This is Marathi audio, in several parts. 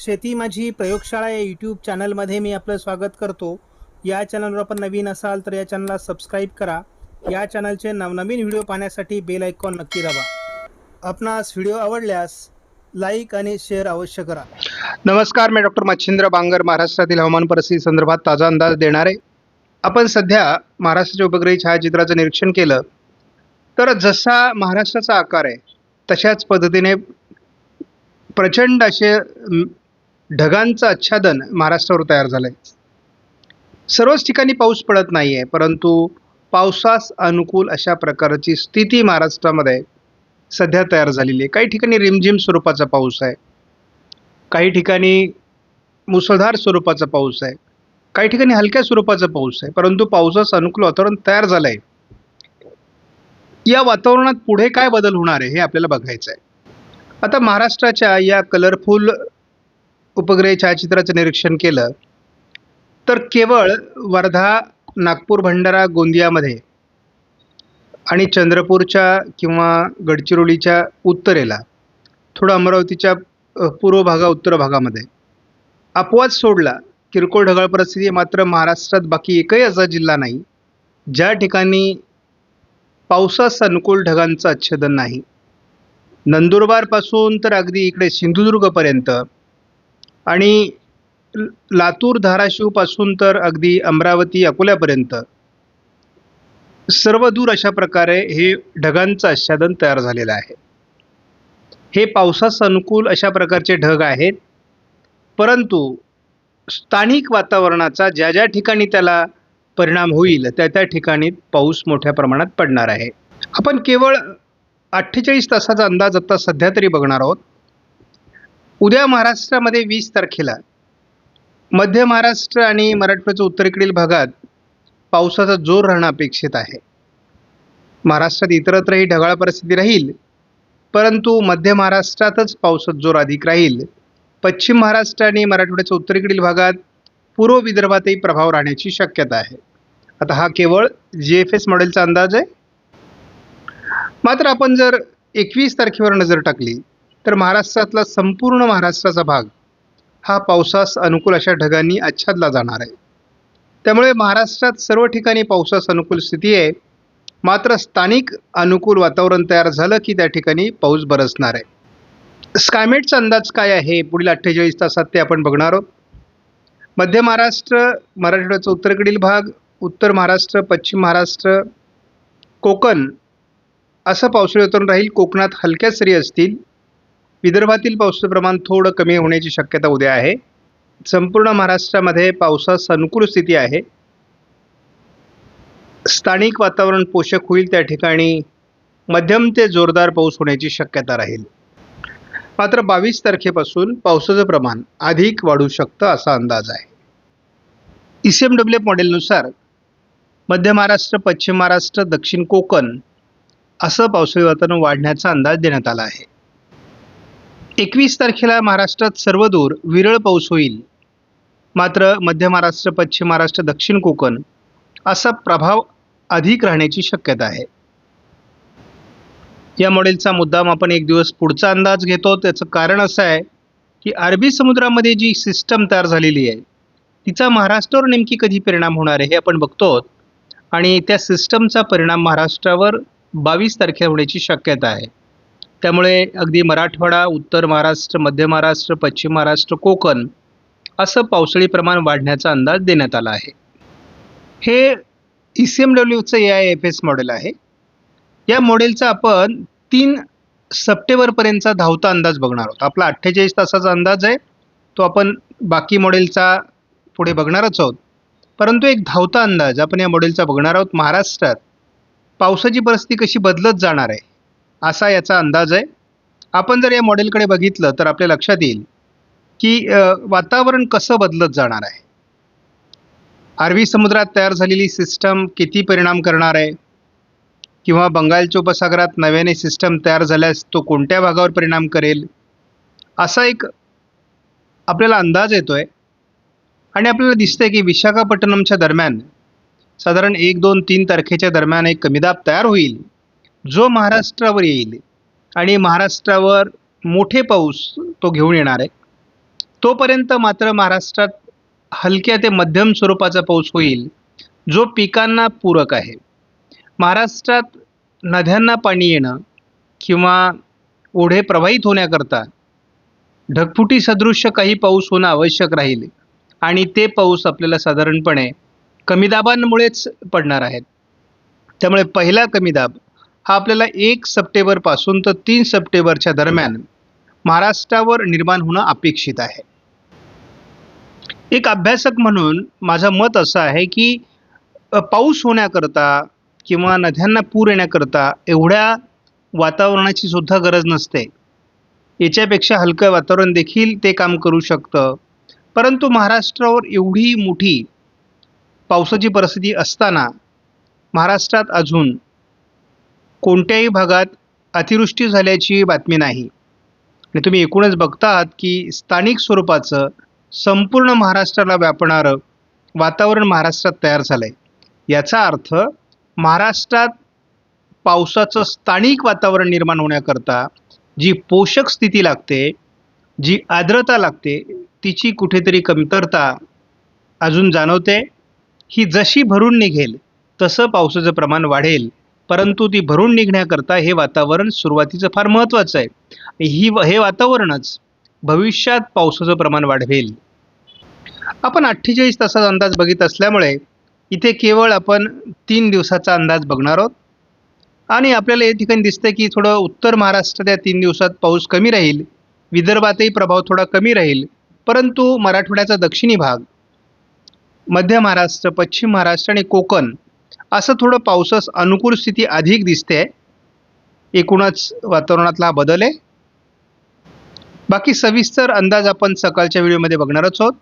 शेती माझी प्रयोगशाळा या यूट्यूब चॅनलमध्ये मी आपलं स्वागत करतो. या चॅनलवर आपण नवीन असाल तर या चॅनलला सबस्क्राईब करा. या चॅनलचे नवनवीन व्हिडिओ पाहण्यासाठी बेल आयकॉन नक्की दाबा. आपणास व्हिडिओ आवडल्यास लाईक आणि शेअर अवश्य करा. नमस्कार मी डॉक्टर मच्छिंद्र बांगर महाराष्ट्रातील हवामान परिस्थिती संदर्भात ताजा अंदाज देणार. आहे आपण सध्या महाराष्ट्राच्या उपग्रही छायाचित्राचं निरीक्षण केलं. तर जसा महाराष्ट्राचा आकार आहे तशाच पद्धतीने प्रचंड असे ढगांचं आच्छादन महाराष्ट्रावर तयार झालं आहे सर्वच ठिकाणी पाऊस पडत नाही आहे परंतु पावसास अनुकूल अशा प्रकारची स्थिती महाराष्ट्रामध्ये सध्या तयार झालेली आहे. काही ठिकाणी रिमझिम स्वरूपाचा पाऊस आहे. काही ठिकाणी मुसळधार स्वरूपाचा पाऊस आहे. काही ठिकाणी हलक्या स्वरूपाचा पाऊस आहे परंतु पावसास अनुकूल वातावरण तयार झालं आहे या वातावरणात पुढे काय बदल होणार आहे हे आपल्याला बघायचं आहे आता महाराष्ट्राच्या या कलरफुल उपग्रह छायाचित्राचं निरीक्षण केलं तर केवळ वर्धा नागपूर भंडारा गोंदियामध्ये आणि चंद्रपूरच्या किंवा गडचिरोलीच्या उत्तरेला थोडं अमरावतीच्या पूर्व भागा उत्तर भागामध्ये. अपवाद सोडला. किरकोळ ढगाळ परिस्थिती मात्र महाराष्ट्रात बाकी एकही असा जिल्हा नाही ज्या ठिकाणी पावसास अनुकूल ढगांचं आच्छादन नाही. नंदुरबारपासून तर अगदी इकडे सिंधुदुर्गपर्यंत आणि लातूर धाराशिवपासून तर अगदी अमरावती अकोल्यापर्यंत. सर्व दूर अशा प्रकारे हे ढगांचं आच्छादन तयार झालेलं आहे. हे पावसास अनुकूल अशा प्रकारचे ढग आहेत. परंतु स्थानिक वातावरणाचा ज्या ज्या ठिकाणी त्याला परिणाम होईल त्या त्या ठिकाणी पाऊस मोठ्या प्रमाणात पडणार आहे. आपण केवळ अठ्ठेचाळीस तासाचा अंदाज आता सध्या तरी बघणार आहोत. उद्या महाराष्ट्रामध्ये वीस तारखेला. मध्य महाराष्ट्र आणि मराठवाड्याच्या उत्तरेकडील भागात पावसाचा जोर राहणं अपेक्षित आहे. महाराष्ट्रात इतरत्रही ढगाळ परिस्थिती राहील परंतु मध्य महाराष्ट्रातच पावसाचा जोर अधिक राहील. पश्चिम महाराष्ट्र आणि मराठवाड्याच्या उत्तरेकडील भागात पूर्व विदर्भातही प्रभाव राहण्याची शक्यता आहे. आता हा केवळ जी एफ एस मॉडेलचा अंदाज आहे. मात्र आपण जर एकवीस तारखेवर नजर टाकली तर महाराष्ट्रातला संपूर्ण महाराष्ट्राचा भाग हा पावसास अनुकूल अशा ढगांनी आच्छादला जाणार आहे. त्यामुळे महाराष्ट्रात सर्व ठिकाणी पावसास अनुकूल स्थिती आहे. मात्र स्थानिक अनुकूल वातावरण तयार झालं की त्या ठिकाणी पाऊस बरसणार आहे. स्कायमेटचा अंदाज काय आहे? पुढील अठ्ठेचाळीस तासात ते आपण बघणार आहोत. मध्य महाराष्ट्र मराठवाड्याचा उत्तरेकडील भाग उत्तर महाराष्ट्र पश्चिम महाराष्ट्र कोकण असं पावसाळी वातावरण राहील. कोकणात हलक्या सरी असतील. विदर्भातील पावसाचं प्रमाण थोडं कमी होण्याची शक्यता उद्या आहे. संपूर्ण महाराष्ट्रामध्ये पावसास अनुकूल स्थिती आहे. स्थानिक वातावरण पोषक होईल त्या ठिकाणी. मध्यम ते जोरदार पाऊस होण्याची शक्यता राहील. मात्र बावीस तारखेपासून पावसाचं प्रमाण अधिक वाढू शकतं असा अंदाज आहे. ई सी एम डब्ल्यू मॉडेलनुसार मध्य महाराष्ट्र पश्चिम महाराष्ट्र दक्षिण कोकण असं पावसाळी वातावरण वाढण्याचा अंदाज देण्यात आला आहे. एकवीस तारखेला महाराष्ट्रात सर्वदूर विरळ पाऊस होईल. मात्र मध्य महाराष्ट्र पश्चिम महाराष्ट्र दक्षिण कोकण असा प्रभाव अधिक राहण्याची शक्यता आहे. या मॉडेलचा मुद्दाम आपण एक दिवस पुढचा अंदाज घेतो. त्याचं कारण असं आहे की अरबी समुद्रामध्ये जी सिस्टम तयार झालेली आहे तिचा महाराष्ट्रावर नेमकी कधी परिणाम होणार आहे हे आपण बघतो आणि त्या सिस्टमचा परिणाम महाराष्ट्रावर बावीस तारखेला होण्याची शक्यता आहे. त्यामुळे अगदी मराठवाडा उत्तर महाराष्ट्र मध्य महाराष्ट्र पश्चिम महाराष्ट्र कोकण असं पावसाळी प्रमाण वाढण्याचा अंदाज देण्यात आला आहे. हे E C M डब्ल्यूचं A I F S model आहे. या मॉडेलचा आपण तीन सप्टेंबरपर्यंतचा धावता अंदाज बघणार आहोत. आपला अठ्ठेचाळीस तासाचा अंदाज आहे. तो आपण बाकी मॉडेलचा पुढे बघणारच आहोत. परंतु एक धावता अंदाज आपण या मॉडेलचा बघणार आहोत. महाराष्ट्रात पावसाची परिस्थिती कशी बदलत जाणार आहे? असा याचा अंदाज आहे. आपण जर या मॉडेलकडे बघितलं तर आपल्या लक्षात येईल की वातावरण कसं बदलत जाणार आहे? अरबी समुद्रात तयार झालेली सिस्टम किती परिणाम करणार आहे? किंवा बंगालच्या उपसागरात नव्याने सिस्टम तयार झाल्यास तो कोणत्या भागावर परिणाम करेल? असा एक आपल्याला अंदाज येतो आहे आणि आपल्याला दिसतंय की विशाखापट्टणमच्या दरम्यान साधारण एक दोन तीन तारखेच्या दरम्यान एक कमीदाब तयार होईल. जो महाराष्ट्रावर येईल आणि महाराष्ट्रावर मोठे पाऊस तो घेऊन येणार आहे तोपर्यंत मात्र महाराष्ट्रात हलक्या ते मध्यम स्वरूपाचा पाऊस होईल जो पिकांना पूरक आहे. महाराष्ट्रात नद्यांना पाणी येणं किंवा ओढे प्रवाहित होण्याकरता ढगफुटी सदृश्य काही पाऊस होणं आवश्यक राहील आणि ते पाऊस आपल्याला साधारणपणे कमी दाबांमुळेच पडणार आहेत. त्यामुळे पहिला कमी दाब हा आपल्याला एक सप्टेंबरपासून तर तीन सप्टेंबरच्या दरम्यान महाराष्ट्रावर निर्माण होणं अपेक्षित आहे. एक अभ्यासक म्हणून माझं मत असं आहे की पाऊस होण्याकरता किंवा नद्यांना पूर येण्याकरता एवढ्या वातावरणाची सुद्धा गरज नसते. याच्यापेक्षा हलकं वातावरण देखील ते काम करू शकतं. परंतु महाराष्ट्रावर एवढी मोठी पावसाची परिस्थिती असताना महाराष्ट्रात अजून कोणत्याही भागात अतिवृष्टी झाल्याची बातमी नाही. आणि तुम्ही एकूणच बघता आहात की स्थानिक स्वरूपाचं संपूर्ण महाराष्ट्राला व्यापणारं वातावरण महाराष्ट्रात तयार झालं आहे याचा अर्थ महाराष्ट्रात पावसाचं स्थानिक वातावरण निर्माण होण्याकरता जी पोषक स्थिती लागते जी आर्द्रता लागते तिची कुठेतरी कमतरता अजून जाणवते. ही जशी भरून निघेल तसं पावसाचं प्रमाण वाढेल परंतु ती भरून निघण्याकरता हे वातावरण सुरुवातीचं फार महत्त्वाचं आहे. ही हे वातावरणच भविष्यात पावसाचं प्रमाण वाढवेल. आपण अठ्ठेचाळीस तासाचा अंदाज बघित असल्यामुळे इथे केवळ आपण तीन दिवसाचा अंदाज बघणार आहोत. आणि आपल्याला या ठिकाणी दिसतं की थोडं उत्तर महाराष्ट्रात या तीन दिवसात पाऊस कमी राहील विदर्भातही प्रभाव थोडा कमी राहील परंतु मराठवाड्याचा दक्षिणी भाग मध्य महाराष्ट्र पश्चिम महाराष्ट्र आणि कोकण असं थोडं पावसास अनुकूल स्थिती अधिक दिसते. एकूणच वातावरणातला हा बदल आहे. बाकी सविस्तर अंदाज आपण सकाळच्या व्हिडिओमध्ये बघणारच आहोत.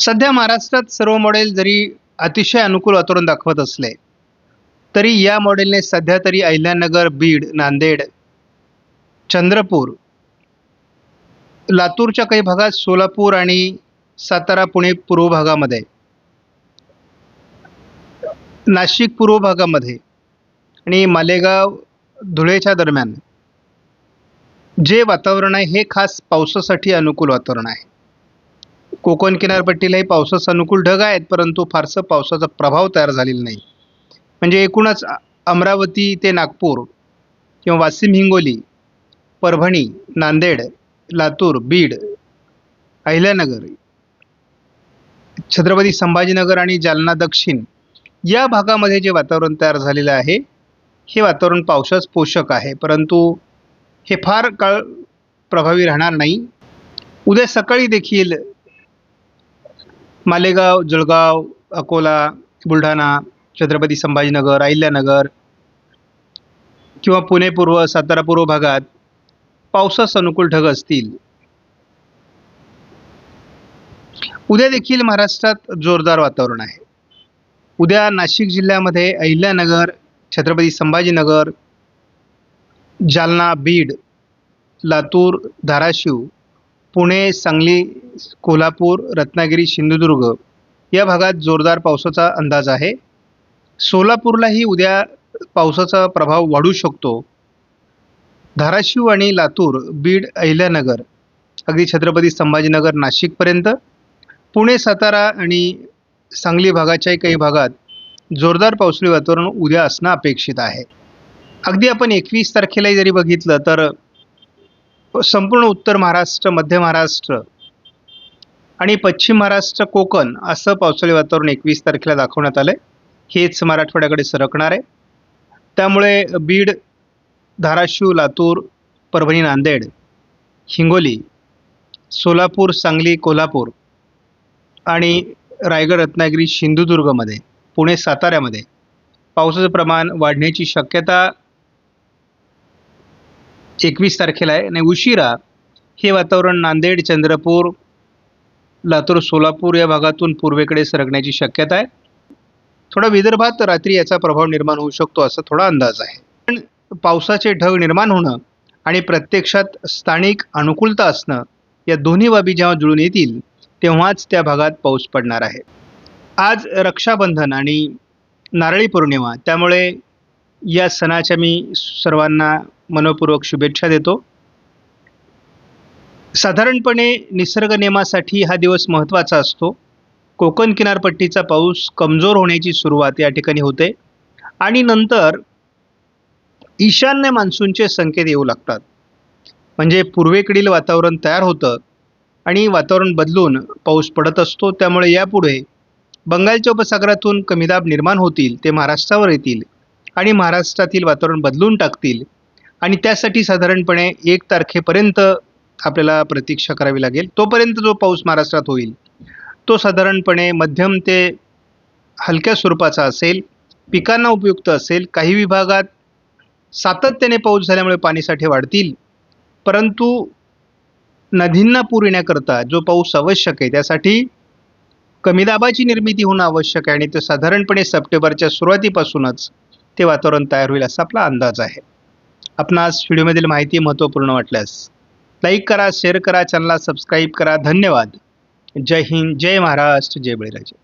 सध्या महाराष्ट्रात सर्व मॉडेल जरी अतिशय अनुकूल वातावरण दाखवत असले तरी या मॉडेलने सध्या तरी अहिल्यानगर बीड नांदेड चंद्रपूर लातूरच्या काही भागात सोलापूर आणि सातारा पुणे पूर्व भागामध्ये नाशिक पूर्व भागामध्ये आणि मालेगाव धुळेच्या दरम्यान जे वातावरण आहे हे खास पावसासाठी अनुकूल वातावरण आहे. कोकण किनारपट्टीलाही पावसास अनुकूल ढग आहेत परंतु फारसं पावसाचा प्रभाव तयार झालेला नाही. म्हणजे एकूणच अमरावती ते नागपूर किंवा वाशिम हिंगोली परभणी नांदेड लातूर बीड अहिल्यानगर छत्रपती संभाजीनगर आणि जालना दक्षिण या भागामध्ये जे वातावरण तयार झालेलं आहे हे वातावरण पावसास पोषक आहे. परंतु हे फार काळ प्रभावी राहणार नाही. उद्या सकाळी देखील मालेगाव जळगाव अकोला बुलढाणा छत्रपती संभाजीनगर अहिल्यानगर किंवा पुणे पूर्व सातारा पूर्व भागात पावसास अनुकूल ढग असतील. उद्या देखील महाराष्ट्रात जोरदार वातावरण आहे. उद्या नाशिक जिल्ह्यामध्ये अहिल्यानगर छत्रपती संभाजीनगर जालना बीड लातूर धाराशिव पुणे सांगली कोल्हापूर रत्नागिरी सिंधुदुर्ग या भागात जोरदार पावसाचा अंदाज आहे. सोलापूरलाही उद्या पावसाचा प्रभाव वाढू शकतो. धाराशिव आणि लातूर बीड अहिल्यानगर अगदी छत्रपती संभाजीनगर नाशिकपर्यंत पुणे सातारा आणि सांगली भागाच्याही काही भागात जोरदार पावसाळी वातावरण उद्या असणं अपेक्षित आहे. अगदी आपण एकवीस तारखेलाही जरी बघितलं तर संपूर्ण उत्तर महाराष्ट्र मध्य महाराष्ट्र आणि पश्चिम महाराष्ट्र कोकण असं पावसाळी वातावरण एकवीस तारखेला दाखवण्यात आलं आहे हेच मराठवाड्याकडे सरकणार आहे. त्यामुळे बीड धाराशिव लातूर परभणी नांदेड हिंगोली सोलापूर सांगली कोल्हापूर आणि रायगड रत्नागिरी सिंधुदुर्गमध्ये पुणे साताऱ्यामध्ये पावसाचं प्रमाण वाढण्याची शक्यता एकवीस तारखेला आहे. आणि उशिरा हे वातावरण नांदेड चंद्रपूर लातूर सोलापूर या भागातून पूर्वेकडे सरकण्याची शक्यता आहे. थोडा विदर्भात रात्री याचा प्रभाव निर्माण होऊ शकतो असा थोडा अंदाज आहे. पण पावसाचे ढग निर्माण होणं आणि प्रत्यक्षात स्थानिक अनुकूलता असणं या दोन्ही बाबी जेव्हा जुळून येतील तेव्हाच त्या भागात पाऊस पडणार आहे. आज रक्षाबंधन आणि नारळी पौर्णिमा त्यामुळे या सणाच्या मी सर्वांना मनपूर्वक शुभेच्छा देतो. साधारणपणे निसर्ग नियमासाठी हा दिवस महत्त्वाचा असतो. कोकण किनारपट्टीचा पाऊस कमजोर होण्याची सुरुवात या ठिकाणी होते. आणि नंतर ईशान्य मान्सूनचे संकेत येऊ लागतात. म्हणजे पूर्वेकडील वातावरण तयार होतं आणि वातावरण बदलून पाऊस पडत असतो त्यामुळे यापुढे बंगालच्या उपसागरातून कमी दाब निर्माण होतील ते महाराष्ट्रावर येतील आणि महाराष्ट्रातील वातावरण बदलून टाकतील. आणि त्यासाठी साधारणपणे एक तारखेपर्यंत आपल्याला प्रतीक्षा करावी लागेल. तोपर्यंत जो पाऊस महाराष्ट्रात होईल तो साधारणपणे मध्यम ते हलक्या स्वरूपाचा असेल पिकांना उपयुक्त असेल. काही विभागात सातत्याने पाऊस झाल्यामुळे पाणीसाठे वाढतील परंतु नदींना पुरविण्याकरता जो पाऊस आवश्यक आहे त्यासाठी कमी दाबाची निर्मिती होणं आवश्यक आहे आणि ते साधारणपणे सप्टेंबरच्या सुरुवातीपासूनच ते वातावरण तयार होईल असा आपला अंदाज आहे. आपणास व्हिडिओमधील माहिती महत्त्वपूर्ण वाटल्यास लाईक करा शेअर करा चॅनलला सबस्क्राईब करा. धन्यवाद. जय हिंद जय महाराष्ट्र जय बळीराजे.